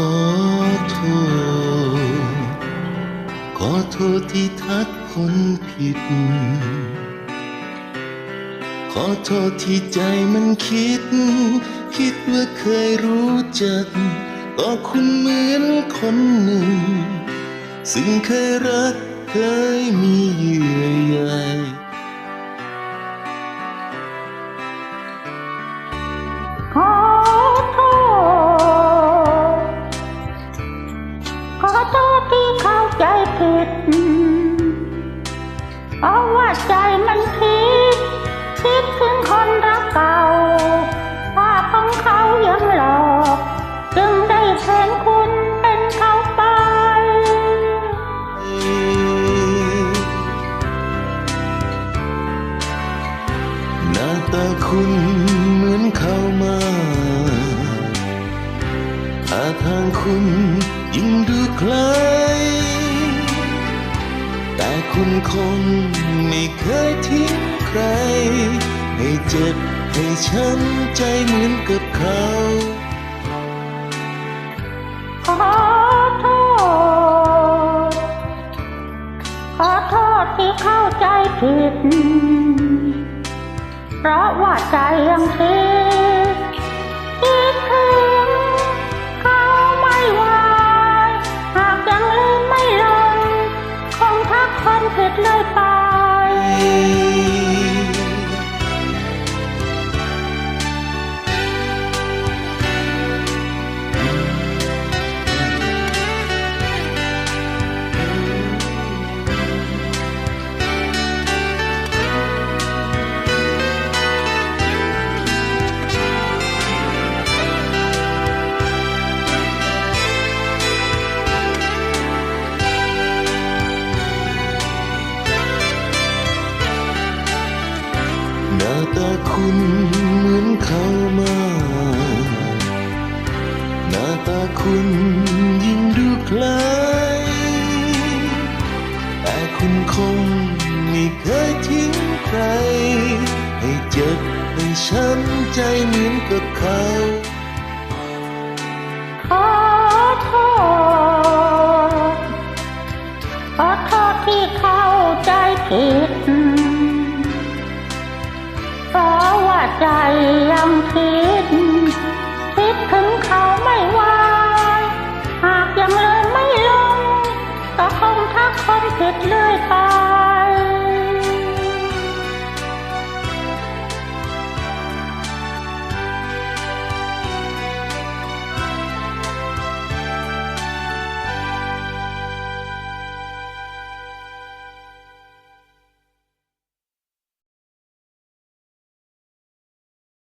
ขอโทษ ขอโทษที่ทักคนผิด ขอโทษที่ใจมันคิด คิดว่าเคยรู้จัก ก็คุณเหมือนคนหนึ่ง ซึ่งเคยรักเคยมีเยื่อใย หน้าตาคุณเหมือนเข้ามาท่าทางคุณยิ่งดูคล้ายแต่คุณคงไม่เคยทิ้งใคร ให้เจ็บให้ช้ำใจเหมือนกับเขาขอโทษ ขอโทษที่เข้าใจผิด เพราะว่าใจยังคิดคิดถึงเขาไม่ไหวหากยังลืมไม่ลงคงทักคนผิดเลยไปาตาคุณเหมือนเขามา หน้าตาคุณยิ่งดูคล้ายแต่คุณคงไม่เคยทิ้งใคร ให้เจ็บให้ช้ำใจเหมือนกับเขา ว่าใจยังคิดคิดถึงเขาไม่